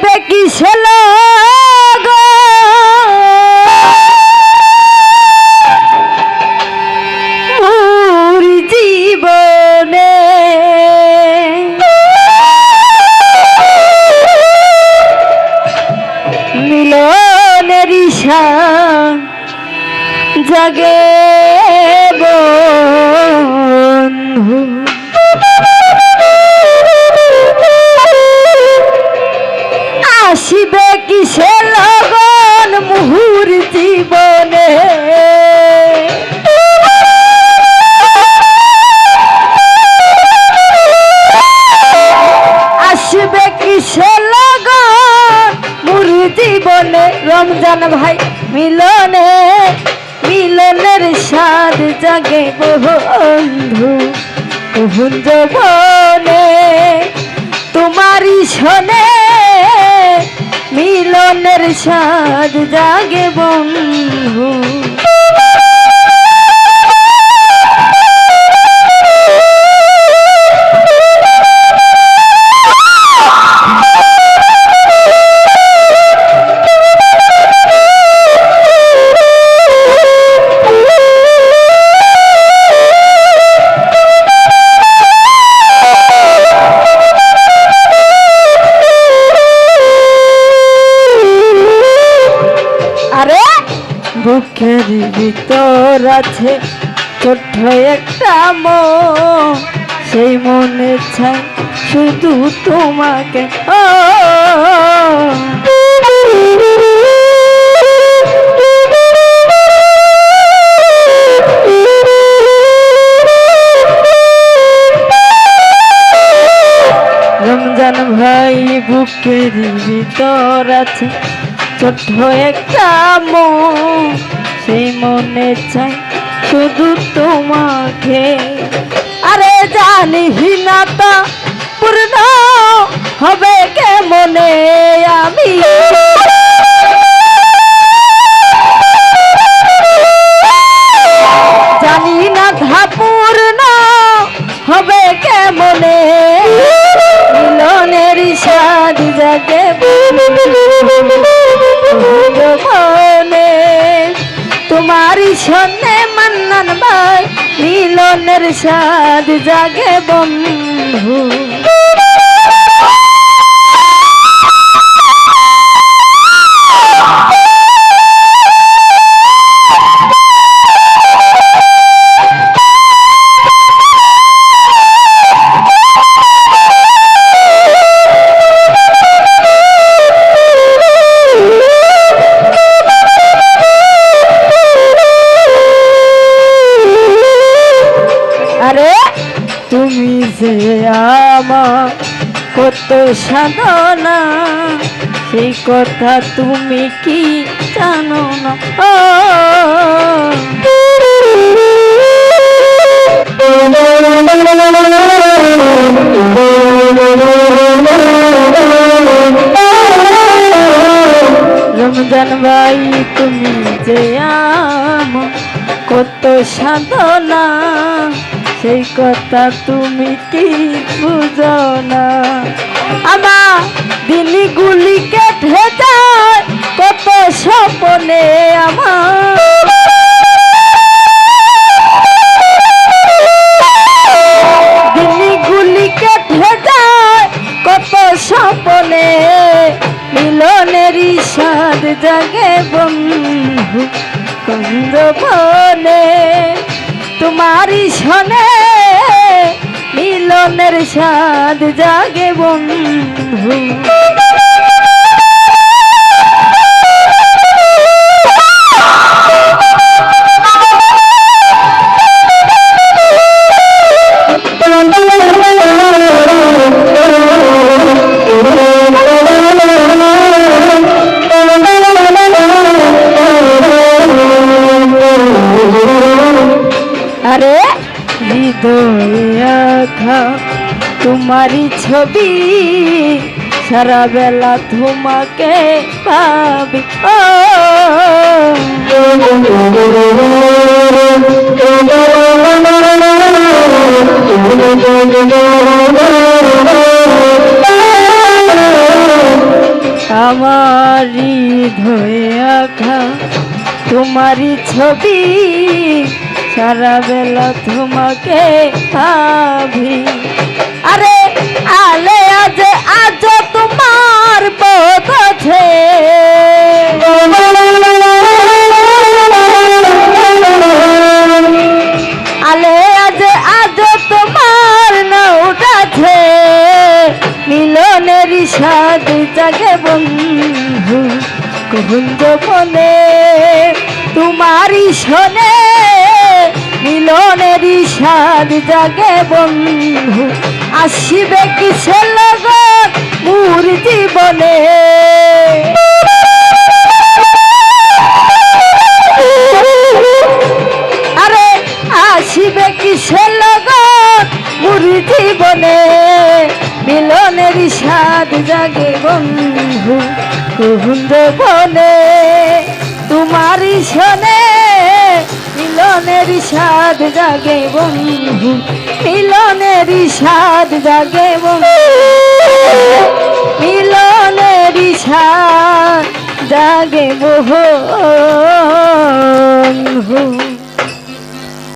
আসিবে কি আসিবে কিসে লগন মুহুর জীবনে? আসবে কিসে লগন মুর জীবনে? রমজান ভাই, মিলনে, মিলনের স্বাদ জাগে বন্ধু কুঞ্জ বনে তোমারই শোনে মিলনের সাদ জাগে বন্ধু। বুকের ভিতর আছে ছোট্ট একটা মন। সেই মনে চাই শুধু তোমাকে। রমজান ভাই, বুকের ভিতর আছে ছোট্ট একটা মন সেই মনে চাই শুধু তোমাকে। আরে জানি না পূর্ণ তোমারই সন্নে মান্নান ভাই মিলনের সাদ জাগে বন্ধু। আমার কত সাধনা, সেই কথা তুমি কি জানো না? রমজান ভাই, তুমি যে কত সাধনা সেই কথা তুমি কি বুঝো না? আমার দিনগুলি কেটে যায়, কত স্বপনে আমার। দিনগুলি কেটে যায়, কত স্বপনে মিলনেরই সাদ জাগে বন্ধু কন্দ বনে তোমারই শোনে মিলনের সাদ জাগে বন্ধু। আঘা তোমারই ছবি সারা বেলা তোমাকে পাবি। ও। আমার হৃদয়ে আঁকা তোমারই ছবি সারা বেলা তোমাকে ভাবি। আরে আলে আজ আজ তোমার বোধ আছে আলে আজ আজ তোমার নৌটাছে মিলনের সাদ জাগে বন্ধু, কুঞ্জ বনে, তোমারই শোনে সাদ জাগে বন্ধু, আসিবে কিসের লগত মোর জীবনে? আরে, আসিবে কিসের লগত মোর জীবনে? মিলনের স্বাদ জাগে বন্ধু, কুহুন্দ বনে, তোমারই শোনে মিলনের স্বাদ জাগে বন্ধু মিলনের স্বাদ জাগে বন্ধু। মিলনের স্বাদ জাগে বন্ধু।